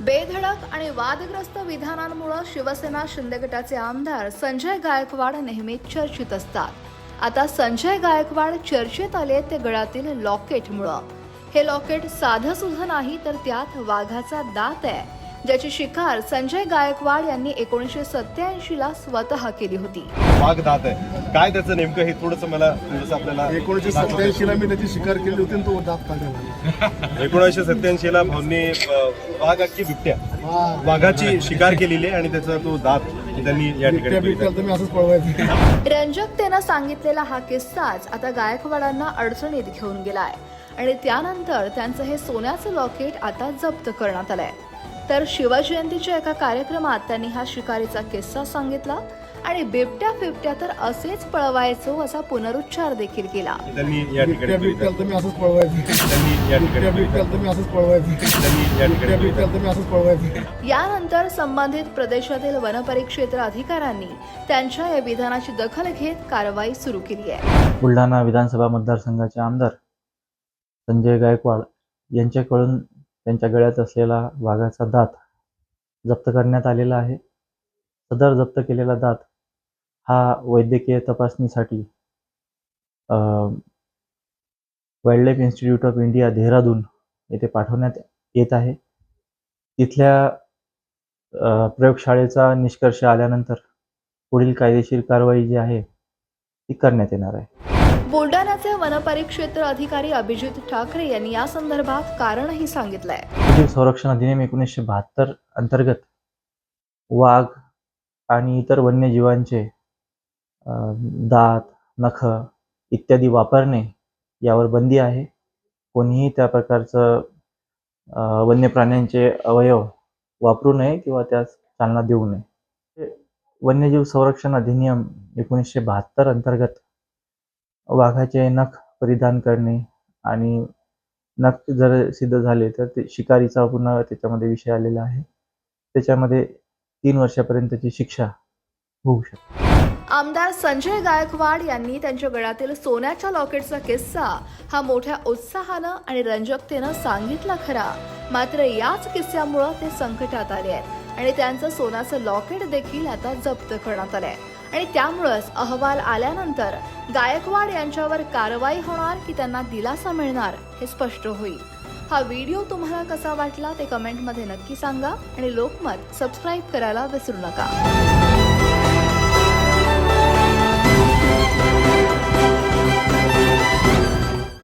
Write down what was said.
बेधडक आणि वादग्रस्त विधानांमुळे शिवसेना शिंदे गटाचे आमदार संजय गायकवाड नेहमी चर्चेत असतात. आता संजय गायकवाड चर्चेत आले ते गळातील लॉकेटमुळं. हे लॉकेट साधं सुद्धा नाही तर त्यात वाघाचा दात आहे. ज्याची शिकार संजय गायकवाड यांनी एकोणीसशे सत्याऐंशी ला स्वतः केली होती. वाघ दात आहे. काय त्याचं नेमकं हे थोडस मला थोडस आपल्याला एकोणीसशे सत्याऐंशी ला मी त्याची शिकार केली होती आणि तो दात काढला एकोणीसशे सत्याऐंशी ला भाऊंनी अं, वाघ अख्खी बिबट्या. वाघाची शिकार केलेली आहे आणि त्याचा तो दात त्यांनी या ठिकाणी पळवायचं. रंजकतेनं सांगितलेला हा किस्साच आता गायकवाडांना अडचणीत घेऊन गेलाय. आणि त्यानंतर त्यांचं हे सोन्याचं लॉकेट आता जप्त करण्यात आलंय. तर शिवजयंतीच्या एका कार्यक्रमात त्यांनी हा शिकारीचा किस्सा सांगितला आणि बिबट्या फिबट्या तर असेच पळवायचो असा पुनरुच्चार देखील केला त्यांनी या ठिकाणी बिबट्या बघितला. बिबट्याला तर मी असंच पळवायचं त्यांनी या ठिकाणी बिबट्या बघितला. बिबट्याला तर मी असंच पळवायचं त्यांनी या बिबट्या ठिकाणी बघितला. बिबट्याला तर मी असंच पळवायचं यानंतर संबंधित प्रदेशातील वनपरिक्षेत्र अधिकाऱ्यांनी त्यांच्या या विधानाची दखल घेत कारवाई सुरू केली आहे बुलढाणा विधानसभा मतदारसंघाचे आमदार संजय गायकवाड यांच्याकडून त्यांच्या गळ्यात असलेला वाघाचा दात जप्त करण्यात आलेला आहे. सदर जप्त केलेला दात हा वैद्यकीय तपासणीसाठी wildlife institute of India Dehradun येथे पाठवण्यात येत आहे. तिथल्या प्रयोगशाळेचा निष्कर्ष आल्यानंतर पुढील कायदेशीर कारवाई जी आहे ती करण्यात येणार आहे. बुलढाण्याचे वनपरिक्षेत्र अधिकारी अभिजित ठाकरे यांनी या संदर्भात कारणही सांगितलंय. वन्यजीव संरक्षण अधिनियम एकोणीसशे बहात्तर अंतर्गत वाघ आणि इतर वन्यजीवांचे दात नख इत्यादी वापरणे यावर बंदी आहे. कोणीही त्या प्रकारचं वन्य प्राण्यांचे अवयव वापरू नये किंवा त्यास चालना देऊ नये. वन्यजीव संरक्षण अधिनियम एकोणीसशे बहात्तर अंतर्गत वाघाचे नख परिधान करणे आणि नख जर सिद्ध झाले तर ते शिकारीचा पुन्हा त्याच्यामध्ये विषय आलेला आहे. त्याच्यामध्ये तीन वर्षापर्यंतची शिक्षा होऊ शकते. आमदार संजय गायकवाड यांनी त्यांच्या गळ्यातील सोन्याच्या लॉकेटचा किस्सा हा मोठ्या उत्साहानं आणि रंजकतेनं सांगितला खरा. मात्र याच किस्स्यामुळं ते संकटात आले आहेत आणि त्यांचं सोन्याचं लॉकेट देखील आता जप्त करण्यात आलंय. आणि त्यामुळंच अहवाल आल्यानंतर गायकवाड यांच्यावर कारवाई होणार की त्यांना दिलासा मिळणार हे स्पष्ट होईल. हा व्हिडिओ तुम्हाला कसा वाटला ते कमेंटमध्ये नक्की सांगा आणि लोकमत सबस्क्राईब करायला विसरू नका.